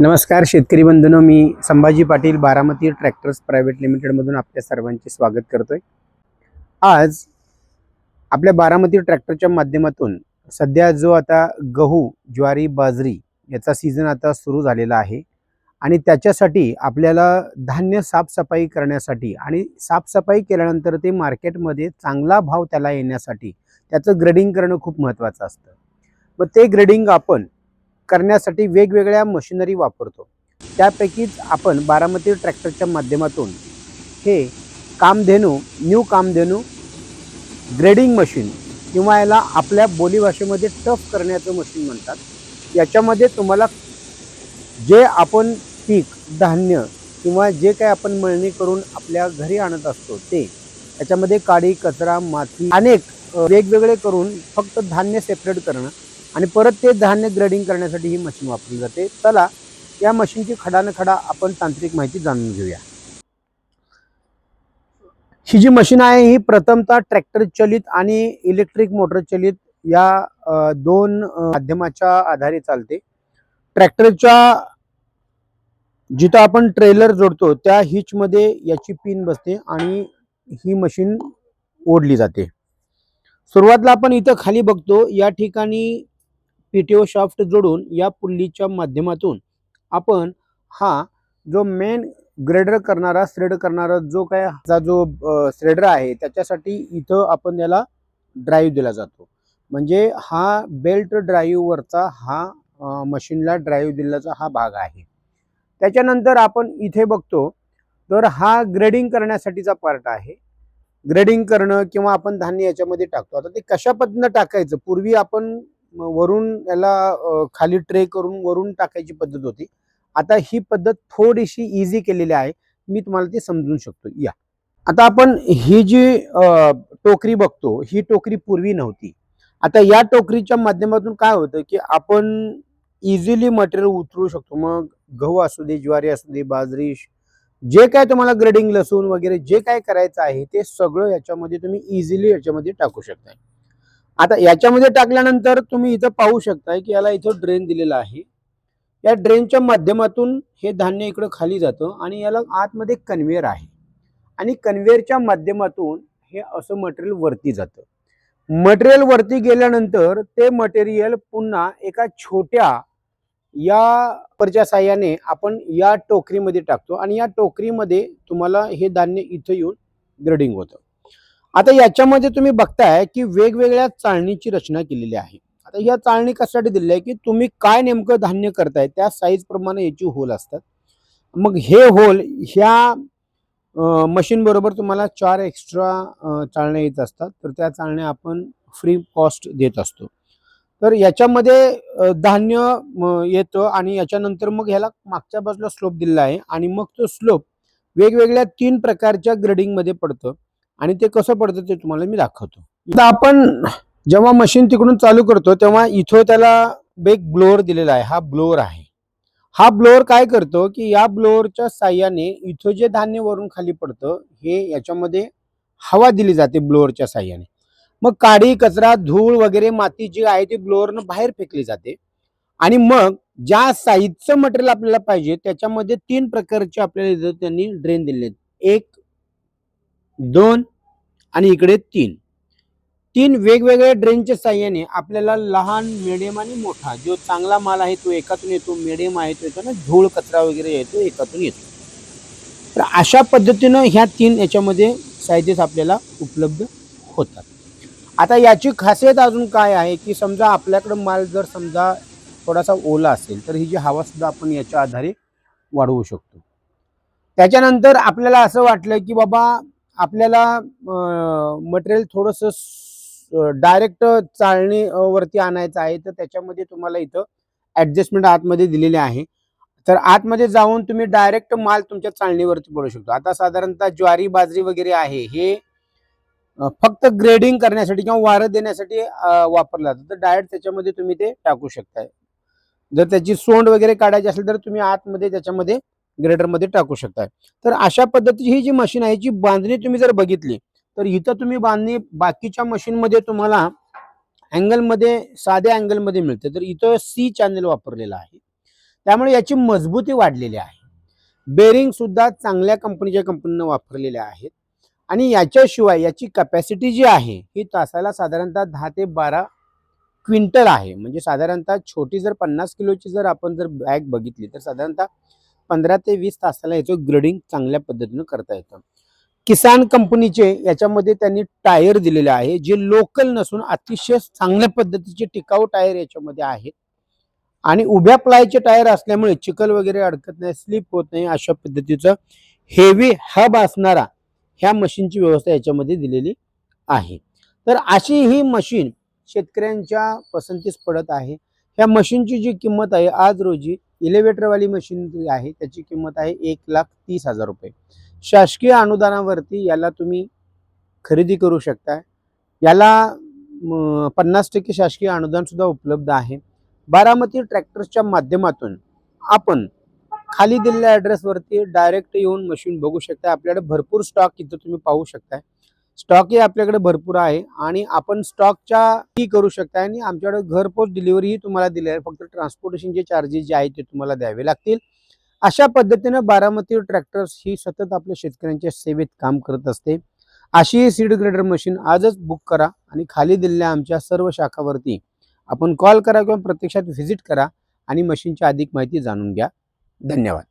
नमस्कार शेतकरी बंधूनो मी संभाजी पाटील बारामती ट्रॅक्टर्स प्रायव्हेट लिमिटेडमधून आपल्या सर्वांचे स्वागत करतोय. आज आपल्या बारामती ट्रॅक्टरच्या माध्यमातून सध्या जो आता गहू ज्वारी बाजरी याचा सीझन आता सुरू झालेला आहे आणि त्याच्यासाठी आपल्याला धान्य साफसफाई करण्यासाठी आणि साफसफाई केल्यानंतर ते मार्केटमध्ये चांगला भाव त्याला येण्यासाठी त्याचं ग्रेडिंग करणं खूप महत्त्वाचं असतं. मग ते ग्रेडिंग आपण करण्यासाठी वेगवेगळ्या मशिनरी वापरतो. त्यापैकीच आपण बारामती ट्रॅक्टरच्या माध्यमातून हे Kamdhenu new Kamdhenu grading machine किंवा याला आपल्या बोलीभाषेमध्ये टफ करण्याचं मशीन म्हणतात. याच्यामध्ये तुम्हाला जे आपण पीक धान्य किंवा जे काही आपण मळणी करून आपल्या घरी आणत असतो ते याच्यामध्ये काडी कचरा माती अनेक वेगवेगळे करून फक्त धान्य सेपरेट करणं आणि परत ते धान्य ग्रेडिंग करण्यासाठी ही मशीन वापरली जाते. चला या मशीनची खडान खडा आपण तांत्रिक माहिती जाणून घेऊया. ही जी मशीन आहे ही प्रथमतः ट्रॅक्टर चलित आणि इलेक्ट्रिक मोटर चलित या दोन माध्यमाच्या आधारे चालते. ट्रॅक्टरच्या जिथं आपण ट्रेलर जोडतो त्या हिचमध्ये याची पिन बसते आणि ही मशीन ओढली जाते. सुरुवातीला आपण इथं खाली बघतो या ठिकाणी पीटीओ शाफ्ट जोडून या पुल्लीच्या माध्यमातून आपण हा जो मेन ग्रेडर करणारा श्रेड करणारा जो काय हा जो श्रेडर आहे त्याच्यासाठी इथं आपण याला ड्राईव्ह दिला जातो. म्हणजे हा बेल्ट ड्राईव्हवरचा हा मशीनला ड्राईव्ह दिल्याचा हा भाग आहे. त्याच्यानंतर आपण इथे बघतो तर हा ग्रेडिंग करण्यासाठीचा पार्ट आहे. ग्रेडिंग करणं किंवा आपण धान्य याच्यामध्ये टाकतो. आता ते कशा पद्धतीनं टाकायचं? पूर्वी आपण वरून याला खाली ट्रे करून वरून टाकायची पद्धत होती. आता ही पद्धत थोडीशी इझी केलेली आहे. मी तुम्हाला ती समजून शकतो. या. आता आपण ही जी टोकरी बघतो ही टोकरी पूर्वी नव्हती. आता या टोकरीच्या माध्यमातून काय होतं की आपण इझिली मटेरियल उतरू शकतो. मग गहू असू दे ज्वारी असू दे बाजरी जे काय तुम्हाला ग्रेडिंग लसूण वगैरे जे काय करायचं आहे ते सगळं याच्यामध्ये तुम्ही इझिली याच्यामध्ये टाकू शकता आता याच्यामध्ये टाकल्यानंतर तुम्ही इथं पाहू शकताय की याला इथं ड्रेन दिलेला आहे. या ड्रेनच्या माध्यमातून हे धान्य इकडं खाली जातं आणि याला आतमध्ये कन्व्हेअर आहे. आणि कन्व्हेअरच्या माध्यमातून हे असं मटेरियल वरती जातं. मटेरियल वरती गेल्यानंतर ते मटेरियल पुन्हा एका छोट्या या परच्या साह्याने आपण या टोकरीमध्ये टाकतो आणि या टोकरीमध्ये तुम्हाला हे धान्य इथं येऊन ग्रेडिंग होतं. आता याच्यामध्ये तुम्ही बघताय की वेगवेगळ्या चाळणीची रचना केलेली आहे. आता या चाळणी कशासाठी दिलेली आहे की तुम्ही काय नेमकं धान्य करताय त्या साईज प्रमाणे याची होल असतात. मग हे होल ह्या मशीन बरोबर तुम्हाला चार एक्स्ट्रा चाळण्या येत असतात. तर त्या चाळण्या आपण फ्री कॉस्ट देत असतो. तर याच्यामध्ये धान्य येतं आणि याच्यानंतर मग ह्याला मागच्या बाजूला स्लोप दिलेला आहे आणि मग तो स्लोप वेगवेगळ्या तीन प्रकारच्या ग्रेडिंगमध्ये पडतं. आणि ते कसं पडतं ते तुम्हाला मी दाखवतो. आता आपण जेव्हा मशीन तिकडून चालू करतो तेव्हा इथं त्याला एक ब्लोअर दिलेला आहे. हा ब्लोअर आहे. हा ब्लोअर काय करतो की या ब्लोअरच्या साह्याने इथं जे धान्य वरून खाली पडतं हे याच्यामध्ये हवा दिली जाते ब्लोअरच्या साह्याने. मग काडी कचरा धूळ वगैरे माती जी आहे ती ब्लोअरनं बाहेर फेकली जाते. आणि मग ज्या साईजचं मटेरियल आपल्याला पाहिजे त्याच्यामध्ये तीन प्रकारचे आपल्याला त्यांनी ड्रेन दिले आहेत. एक दोन आणि इकडे तीन. तीन वेगवेगळ्या ड्रेनच्या साह्याने आपल्याला लहान मिडियम आणि मोठा जो चांगला माल आहे तो एकातून येतो मिडियम आहे तो येतो ना धूळ कचरा वगैरे येतो एकातून येतो. तर अशा पद्धतीनं ह्या तीन याच्यामध्ये सायजेस आपल्याला उपलब्ध होतात. आता याची खासियत अजून काय आहे की समजा आपल्याकडं माल जर समजा थोडासा ओला असेल तर ही जी हवासुद्धा आपण याच्या आधारे वाढवू शकतो. त्याच्यानंतर आपल्याला असं वाटलं की बाबा आपल्याला मटेरियल थोडंसं डायरेक्ट चाळणी वरती आणायचं आहे तर त्याच्यामध्ये तुम्हाला इथं ॲडजस्टमेंट आतमध्ये दिलेले आहे. तर आतमध्ये जाऊन तुम्ही डायरेक्ट माल तुमच्या चाळणीवरती पडू शकतो. आता साधारणतः ज्वारी बाजरी वगैरे आहे हे फक्त ग्रेडिंग करण्यासाठी किंवा वारं देण्यासाठी वापरलं जातं. तर डायरेक्ट त्याच्यामध्ये तुम्ही ते टाकू शकताय. जर त्याची सोंड वगैरे काढायची असेल तर तुम्ही आतमध्ये त्याच्यामध्ये ग्रेडरमध्ये टाकू शकताय. तर अशा पद्धतीची ही जी मशीन आहे जी बांधणी तुम्ही जर बघितली तर इथं तुम्ही बांधणी बाकीच्या मशीनमध्ये तुम्हाला अँगलमध्ये साध्या अँगलमध्ये मिळते. तर इथं सी चॅनल वापरलेला आहे. त्यामुळे याची मजबूती वाढलेली आहे. बेरिंग सुद्धा चांगल्या कंपनीच्या कंपनीनं वापरलेल्या आहेत. आणि याच्याशिवाय याची कपॅसिटी जी आहे ही तासाला साधारणतः दहा ते बारा क्विंटल आहे. म्हणजे साधारणतः छोटी जर पन्नास किलोची जर आपण जर बॅग बघितली तर साधारणतः पंधरा ते वीस तासाला याचं ग्रेडिंग चांगल्या पद्धतीनं करता येतं. किसान कंपनीचे याच्यामध्ये त्यांनी टायर दिलेले आहे जे लोकल नसून अतिशय चांगल्या पद्धतीचे टिकाऊ टायर याच्यामध्ये आहेत आणि उभ्या प्लायचे टायर असल्यामुळे चिखल वगैरे अडकत नाही स्लिप होत नाही अशा पद्धतीचं हेवी हब असणारा ह्या मशीनची व्यवस्था याच्यामध्ये दिलेली आहे. तर अशी ही मशीन शेतकऱ्यांच्या पसंतीस पडत आहे. ह्या मशीनची जी किंमत आहे आज रोजी इलेव्हेटरवाली मशीन जी आहे त्याची किंमत आहे एक लाख तीस हजार रुपये. शासकीय अनुदानावरती याला तुम्ही खरेदी करू शकता याला पन्नास टक्के शासकीय अनुदानसुद्धा उपलब्ध आहे. बारामती ट्रॅक्टर्सच्या माध्यमातून आपण खाली दिलेल्या ॲड्रेसवरती डायरेक्ट येऊन मशीन बघू शकता आपल्याकडे भरपूर स्टॉक इथं तुम्ही पाहू शकताय. स्टॉकही आपल्याकडे भरपूर आहे आणि आपण स्टॉकच्या ही करू शकता आणि आमच्याकडे घरपोच डिलिव्हरीही तुम्हाला दिली आहे. फक्त ट्रान्सपोर्टेशनचे चार्जेस जे आहेत ते तुम्हाला द्यावे लागतील. अशा पद्धतीनं बारामती ट्रॅक्टर्स ही सतत आपल्या शेतकऱ्यांच्या सेवेत काम करत असते. अशी सीड ग्रेडर मशीन आजच बुक करा आणि खाली दिलेल्या आमच्या सर्व शाखावरती आपण कॉल करा किंवा प्रत्यक्षात व्हिजिट करा आणि मशीनची अधिक माहिती जाणून घ्या. धन्यवाद.